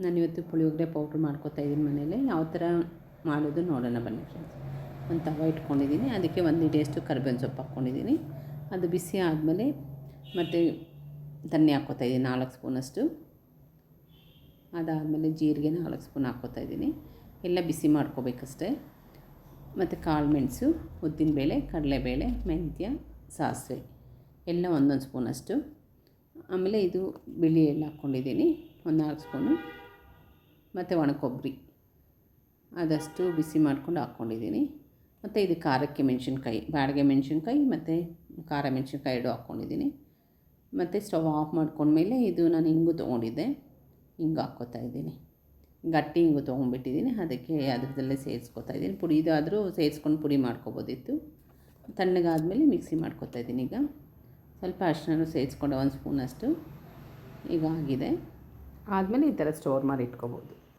ನಾನಿವತ್ತು ಪುಳಿಯೋಗರೆ ಪೌಡ್ರ್ ಮಾಡ್ಕೋತಾ ಇದ್ದೀನಿ ಮನೇಲಿ. ಯಾವ ಥರ ಮಾಡೋದು ನೋಡೋಣ ಬನ್ನಿ ಫ್ರೆಂಡ್ಸ್ ಒಂದು ತವ ಇಟ್ಕೊಂಡಿದ್ದೀನಿ. ಅದಕ್ಕೆ ಒಂದು ಹಿಡಿಯಷ್ಟು ಕರ್ಬೇವಿನ ಸೊಪ್ಪು ಹಾಕ್ಕೊಂಡಿದ್ದೀನಿ. ಅದು ಬಿಸಿ ಆದಮೇಲೆ ಮತ್ತು ಧನ್ಯ ಹಾಕ್ಕೋತಾ ಇದ್ದೀನಿ, ನಾಲ್ಕು ಸ್ಪೂನಷ್ಟು ಅದಾದಮೇಲೆ ಜೀರಿಗೆ ನಾಲ್ಕು ಸ್ಪೂನ್ ಹಾಕ್ಕೋತಾ ಇದ್ದೀನಿ. ಎಲ್ಲ ಬಿಸಿ ಮಾಡ್ಕೋಬೇಕಷ್ಟೆ. ಮತ್ತು ಕಾಳು ಮೆಣಸು ಉದ್ದಿನಬೇಳೆ ಕಡಲೆಬೇಳೆ, ಮೆಂತ್ಯ, ಸಾಸಿವೆ. ಎಲ್ಲ ಒಂದೊಂದು ಸ್ಪೂನಷ್ಟು ಆಮೇಲೆ ಇದು ಬಿಳಿ ಎಲ್ಲ ಹಾಕ್ಕೊಂಡಿದ್ದೀನಿ. ಒಂದು ನಾಲ್ಕು ಸ್ಪೂನು ಮತ್ತು ಒಣ ಕೊಬ್ಬರಿ ಅದಷ್ಟು ಬಿಸಿ ಮಾಡ್ಕೊಂಡು ಹಾಕ್ಕೊಂಡಿದ್ದೀನಿ. ಮತ್ತು ಇದು ಖಾರಕ್ಕೆ ಮೆಣಸಿನ್ಕಾಯಿ ಬಾಡಿಗೆ ಮೆಣಸಿನ್ಕಾಯಿ ಮತ್ತು ಖಾರ ಮೆಣಸಿನ್ಕಾಯಿ ಎರಡು ಹಾಕ್ಕೊಂಡಿದ್ದೀನಿ. ಮತ್ತು ಸ್ಟವ್ ಆಫ್ ಮಾಡ್ಕೊಂಡ್ಮೇಲೆ ಇದು ನಾನು ಹಿಂಗು ತೊಗೊಂಡಿದ್ದೆ. ಹಿಂಗೆ ಹಾಕ್ಕೋತಾ ಇದ್ದೀನಿ. ಗಟ್ಟಿ ಹಿಂಗು ತೊಗೊಂಡ್ಬಿಟ್ಟಿದ್ದೀನಿ. ಅದಕ್ಕೆ ಅದರದಲ್ಲೇ ಸೇರಿಸ್ಕೊತಾ ಇದ್ದೀನಿ. ಪುಡಿ ಇದಾದರೂ ಸೇರಿಸ್ಕೊಂಡು ಪುಡಿ ಮಾಡ್ಕೊಬೋದಿತ್ತು. ತಣ್ಣಗಾದಮೇಲೆ ಮಿಕ್ಸಿ ಮಾಡ್ಕೊತಾ ಇದ್ದೀನಿ ಈಗ. ಸ್ವಲ್ಪ ಅರಿಶಿನ ಸೇರಿಸ್ಕೊಂಡೆ ಒಂದು ಸ್ಪೂನಷ್ಟು. ಈಗ ಆಗಿದೆ. ಆದಮೇಲೆ ಈ ಥರ ಸ್ಟೋರ್ ಮಾಡಿ ಇಟ್ಕೊಬೋದು.